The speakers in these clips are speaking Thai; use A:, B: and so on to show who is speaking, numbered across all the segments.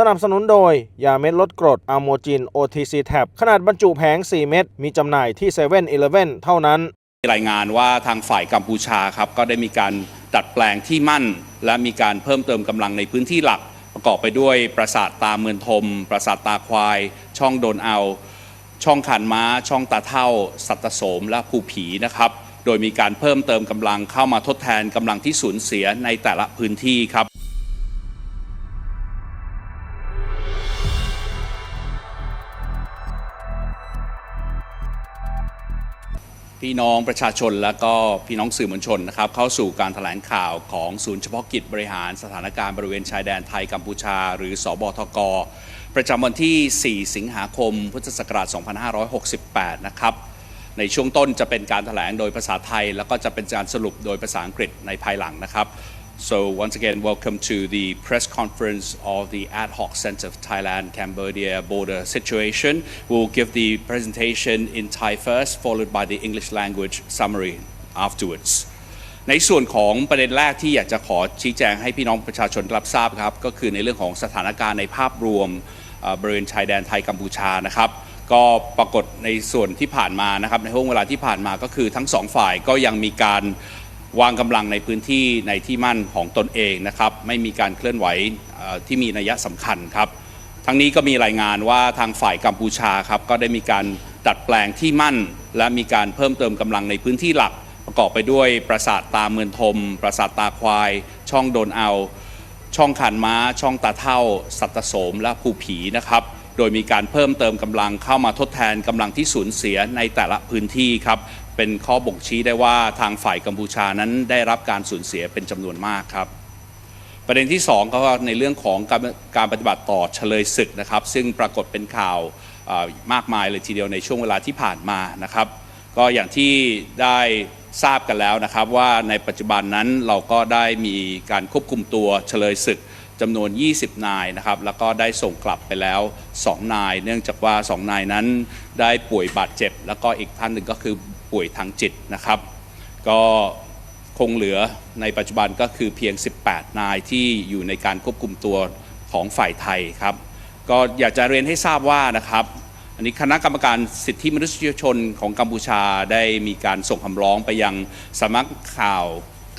A: สนับสนุนโดย ยาเม็ดลดกรดอะโมจิน OTC Tab ขนาดบรรจุแผง 4 เม็ดมีจำหน่ายที่7 e เ e ่ e อเท่านั้น
B: รายงานว่าทางฝ่ายกัมพูชาครับก็ได้มีการดัดแปลงที่มั่น และมีการเพิ่มเติมกำลังในพื้นที่หลัก ประกอบไปด้วยปราสาทตาเมือนทม ปราสาทตาควาย ช่องโดนเอา ช่องขันม้า ช่องตาเท่า สัตตโสมและภูผีนะครับโดยมีการเพิ่มเติมกำลังเข้ามาทดแทนกำลังที่สูญเสียในแต่ละพื้นที่ครับ พี่น้องประชาชนและก็พี่น้องสื่อมวลชนนะครับเข้าสู่การถแถลงข่าวของศูนย์เฉพาะกิจบริหารสถานการณ์บริเวณชายแดนไทยกัมพูชา หรือสอบทก ประจำวันที่ 4 สิงหาคม พุทธศักราช 2568 นะครับในช่วงต้นจะเป็นการถแถลงโดยภาษาไทย แล้วก็จะเป็นการสรุปโดยภาษาอังกฤษในภายหลังนะครับ So once again, welcome to the press conference of the Ad Hoc Center of Thailand-Cambodia border situation. We'll give the presentation in Thai first, followed by the English language summary afterwards. ในส่วนของประเด็นแรกที่อยากจะขอชี้แจงให้พี่น้องประชาชนรับทราบครับ ก็คือในเรื่องของสถานการณ์ในภาพรวมเอ่อบริเวณชายแดนไทยกัมพูชานะครับ ก็ปรากฏในส่วนที่ผ่านมานะครับในห่วงเวลาที่ผ่านมาก็คือทั้งสองฝ่ายก็ยังมีการ วางกำลังในพื้นที่ในที่มั่นของตนเองนะครับไม่มีการเคลื่อนไหวที่มีนัยสำคัญครับ ทั้งนี้ก็มีรายงานว่าทางฝ่ายกัมพูชาครับก็ได้มีการดัดแปลงที่มั่น และมีการเพิ่มเติมกำลังในพื้นที่หลัก ประกอบไปด้วยปราสาทตาเมือนทม ปราสาทตาควาย ช่องโดนเอา ช่องขันม้า ช่องตาเท่า สัตตโสมและภูผีนะครับโดยมีการเพิ่มเติมกำลังเข้ามาทดแทนกำลังที่สูญเสียในแต่ละพื้นที่ครับ เป็นข้อบ่งชี้ได้ว่าทางฝ่ายกัมพูชานั้นได้รับการสูญเสียเป็นจำนวนมากครับ ประเด็นที่2ก็ในเรื่องของการการปฏิบัติต่อเฉลยศึกนะครับ ซึ่งปรากฏเป็นข่าวมากมายเลยทีเดียวในช่วงเวลาที่ผ่านมานะครับ ก็อย่างที่ได้ทราบกันแล้วนะครับว่าในปัจจุบันนั้นเราก็ได้มีการควบคุมตัวเฉลยศึกจำนวน 20 นายนะครับ แล้วก็ได้ส่งกลับไปแล้ว 2 นาย เนื่องจากว่า 2 นายนั้นได้ป่วยบาดเจ็บ แล้วก็อีกท่านหนึ่งก็คือ ป่วยทางจิตนะครับ ก็คงเหลือในปัจจุบันก็คือเพียง 18 นายที่อยู่ในการควบคุมตัวของฝ่ายไทยครับ ก็อยากจะเรียนให้ทราบว่านะครับอันนี้คณะกรรมการสิทธิมนุษยชนของกัมพูชาได้มีการส่งคำร้องไปยังสำนักข่าว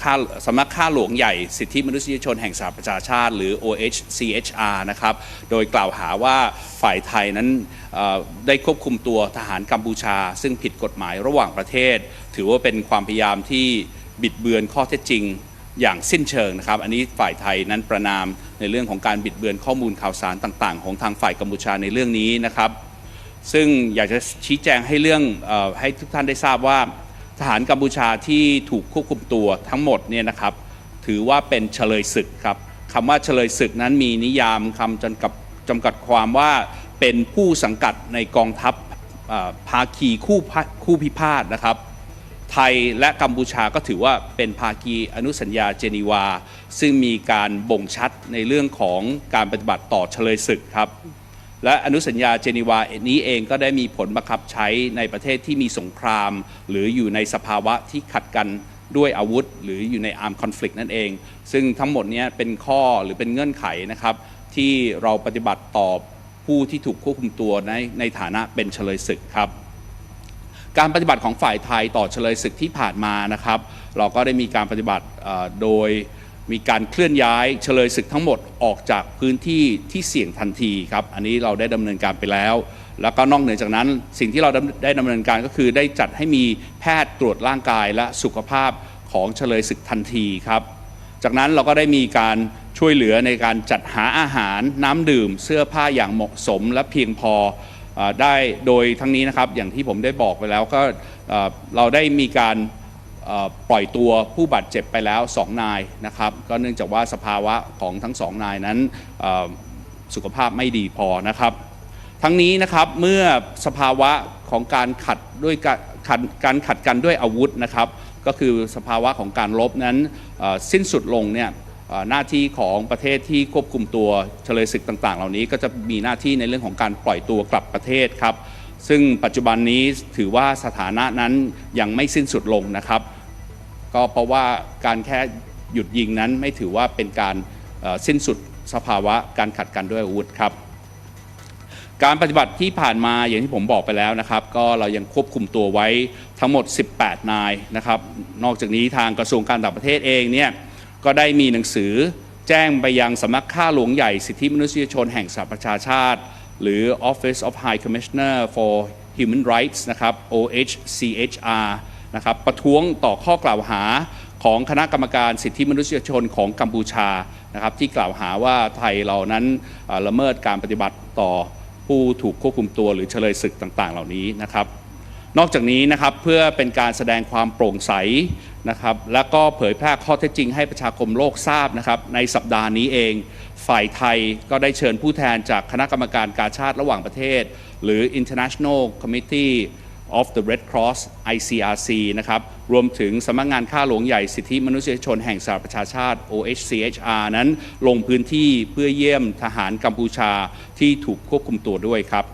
B: ข้าสำนักข้าหลวงใหญ่สิทธิมนุษยชนแห่งสหประชาชาติ หรือ OHCHR นะครับ โดยกล่าวหาว่าฝ่ายไทยนั้นได้ควบคุมตัวทหารกัมพูชา ซึ่งผิดกฎหมายระหว่างประเทศ ถือว่าเป็นความพยายามที่บิดเบือนข้อเท็จจริงอย่างสิ้นเชิงนะครับ อันนี้ฝ่ายไทยนั้นประนามในเรื่องของการบิดเบือนข้อมูลข่าวสารต่างๆ ของทางฝ่ายกัมพูชาในเรื่องนี้นะครับ ซึ่งอยากจะชี้แจงให้เรื่องอให้ทุกท่านได้ทราบว่า ทหารกัมพูชาที่ถูกควบคุมตัวทั้งหมดเนี่ยนะครับถือว่าเป็นเฉลยศึกครับคำว่าเฉลยศึกนั้นมีนิยามคำจำกัดจำกัดความว่าเป็นผู้สังกัดในกองทัพภาคีคู่พะคู่พิพาทนะครับ ไทยและกัมพูชาก็ถือว่าเป็นภาคีอนุสัญญาเจนีวา ซึ่งมีการบ่งชัดในเรื่องของการปฏิบัติต่อเฉลยศึกครับ และอนุสัญญาเจนีวานี้เองก็ได้มีผลบังคับใช้ในประเทศที่มีสงคราม หรืออยู่ในสภาวะที่ขัดกันด้วยอาวุธ หรืออยู่ในอาร์มคอนฟ lict นั่นเอง ซึ่งทั้งหมดนี้เป็นข้อหรือเป็นเงื่อนไขนะครับที่เราปฏิบัติต่อผู้ที่ถูกควบคุมตัวในในฐานะเป็นเฉลยศึกครับ การปฏิบัติของฝ่ายไทยต่อเฉลยศึกที่ผ่านมานะครับ เราก็ได้มีการปฏิบัติโดย มีการเคลื่อนย้ายเฉลยศึกทั้งหมดออกจากพื้นที่ที่เสี่ยงทันทีครับอันนี้เราได้ดำเนินการไปแล้ว แล้วก็นอกเหนือจากนั้น สิ่งที่เราได้ดำเนินการก็คือ ได้จัดให้มีแพทย์ตรวจร่างกายและสุขภาพของเฉลยศึกทันทีครับ จากนั้นเราก็ได้มีการช่วยเหลือในการจัดหาอาหารน้ำดื่ม เสื้อผ้าอย่างเหมาะสมและเพียงพออได้โดยทั้งนี้นะครับอย่างที่ผมได้บอกไปแล้วก็เราได้มีการ ปล่อยตัวผู้บาดเจ็บไปแล้ว 2 นายนะครับ ก็เนื่องจากว่าสภาวะของทั้งสองนายนั้นสุขภาพไม่ดีพอนะครับ ทั้งนี้นะครับเมื่อสภาวะของการขัดด้วยการขัดการขัดกันด้วยอาวุธนะครับ ก็คือสภาวะของการลบนั้นสิ้นสุดลงเนี่ยหน้าที่ของประเทศที่ควบคุมตัวเฉลยศึกต่าง ๆ เหล่านี้ ก็จะมีหน้าที่ในเรื่องของการปล่อยตัวกลับประเทศครับ ซึ่งปัจจุบันนี้ถือว่าสถานะนั้นยังไม่สิ้นสุดลงนะครับ ก็เพราะว่าการแค่หยุดยิงนั้นไม่ถือว่าเป็นการสิ้นสุดสภาวะการขัดกันด้วยอาวุธครับ การปฏิบัติที่ผ่านมาอย่างที่ผมบอกไปแล้วนะครับ ก็เรายังควบคุมตัวไว้ทั้งหมด 18 นายนะครับ นอกจากนี้ทางกระทรวงการต่างประเทศเองเนี่ยก็ได้มีหนังสือแจ้งไปยังสำนักข้าหลวงใหญ่สิทธิมนุษยชนแห่งสหประชาชาติ หรือ Office of High Commissioner for Human Rights นะครับ OHCHR นะครับประท้วงต่อข้อกล่าวหาของคณะกรรมการสิทธิมนุษยชนของกัมพูชานะครับที่กล่าวหาว่าไทยเรานั้นละเมิดการปฏิบัติต่อผู้ถูกควบคุมตัวหรือเฉลยศึกต่าง ๆ เหล่านี้นะครับ นอกจากนี้นะครับเพื่อเป็นการแสดงความโปร่งใสนะครับและก็เผยแพร่ข้อเท็จจริงให้ประชาคมโลกทราบนะครับในสัปดาห์นี้เอง ฝ่ายไทยก็ได้เชิญผู้แทนจากคณะกรรมการการชาติระหว่างประเทศ หรือ International Committee of the Red Cross ICRC นะครับรวมถึงสำนักงานข้าหลวงใหญ่สิทธิมนุษยชนแห่งสหประชาชาติ OHCHR นั้นลงพื้นที่เพื่อเยี่ยมทหารกัมพูชาที่ถูกควบคุมตัวด้วยครับ